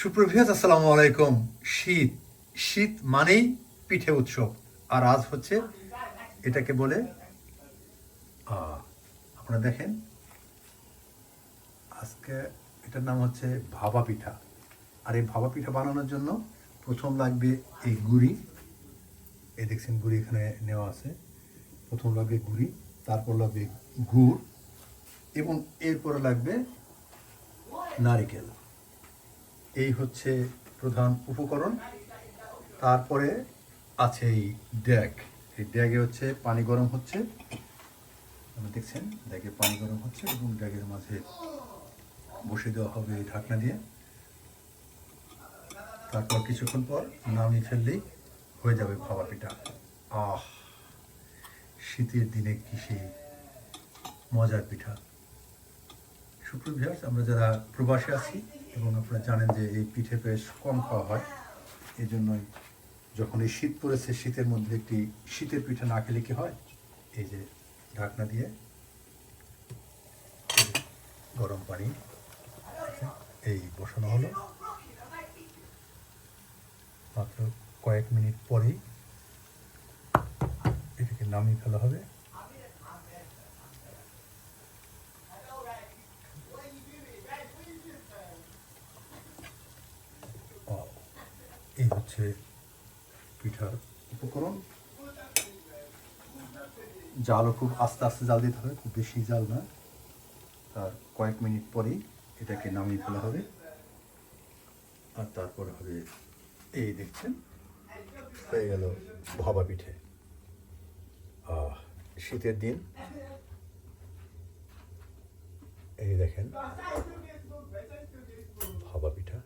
সুপ্রভিয়াত আসসালামু আলাইকুম। শীত। শীত মানেই পিঠে উৎসব। আর আজ হচ্ছে এটাকে বলে আপনারা দেখেন, আজকে এটার নাম হচ্ছে ভাবা পিঠা। আর এই ভাবা পিঠা বানানোর জন্য প্রথম লাগবে এই গুড়ি। এই দেখছেন গুড়ি এখানে নেওয়া আছে। প্রথম লাগবে গুড়ি, তারপর লাগবে গুড়, এবং এরপরে লাগবে নারিকেল। এই হচ্ছে প্রধান উপকরণ। তারপরে আছে এই ড্যাগ। এই ড্যাগে হচ্ছে পানি গরম হচ্ছে। দেখছেন, ড্যাগে পানি গরম হচ্ছে এবং ড্যাগের মাঝে বসে দেওয়া হবে এই ঢাকনা দিয়ে। তারপর কিছুক্ষণ পর নামিয়ে ফেললেই হয়ে যাবে ভাবা পিঠা। আহ, শীতের দিনে কি সেই মজার পিঠা। সুপ্রিয় আমরা যারা প্রবাসে আছি এবং আপনারা জানেন যে এই পিঠে বেশ কম খাওয়া হয়। এই জন্যই যখন এই শীত পড়েছে, শীতের মধ্যে একটি শীতের পিঠা না খেলে কি হয়? এই যে ঢাকনা দিয়ে গরম পানি এই বসানো হলো। মাত্র কয়েক মিনিট পরেই এটাকে নামিয়ে ফেলা হবে। এই হচ্ছে পিঠার উপকরণ। জালও খুব আস্তে আস্তে জাল দিতে হবে, খুব বেশি জাল না। তার কয়েক মিনিট পরেই এটাকে নামিয়ে ফেলা হবে। আর তারপর হবে, এই দেখছেন, হয়ে গেল ভাবা পিঠে। শীতের দিন। এই দেখেন, ভাবা পিঠে।